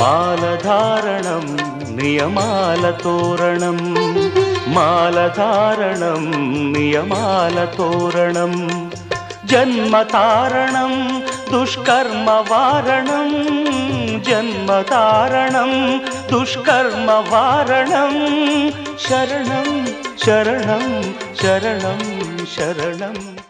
മാലധാരണം നിയമാലതോരണം. മാലധാരണം നിയമാലതോരണം. ജന്മതാരണം ദുഷ്കർമ്മവാരണം. ജന്മതാരണം ദുഷ്കർമ്മവാരണം. ശരണം ശരണം ശരണം ശരണം.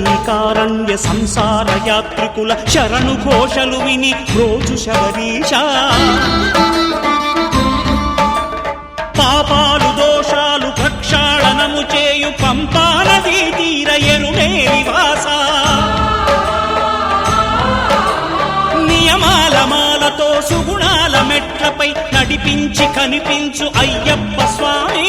ఘోరకీకారణ్య సంసార యాత్రికుల శరణు ఘోషలు విని రోజు శబరీష. పాపాలు దోషాలు ప్రక్షాళనము చేయు పంపానదీ తీర ఎరుమే నివాస. నియమాల మాలతో సుగుణాల మెట్లపై నడిపించి కనిపించు అయ్యప్ప స్వామి.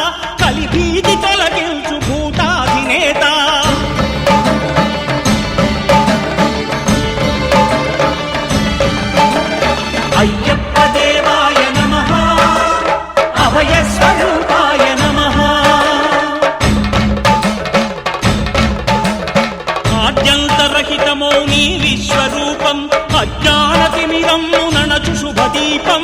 జ్ఞానతిమిరం నణచు శుభదీపం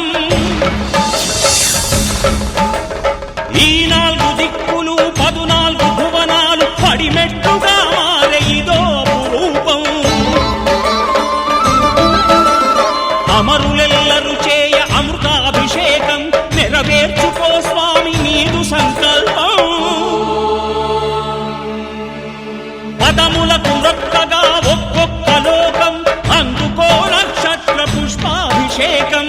అభిషేకం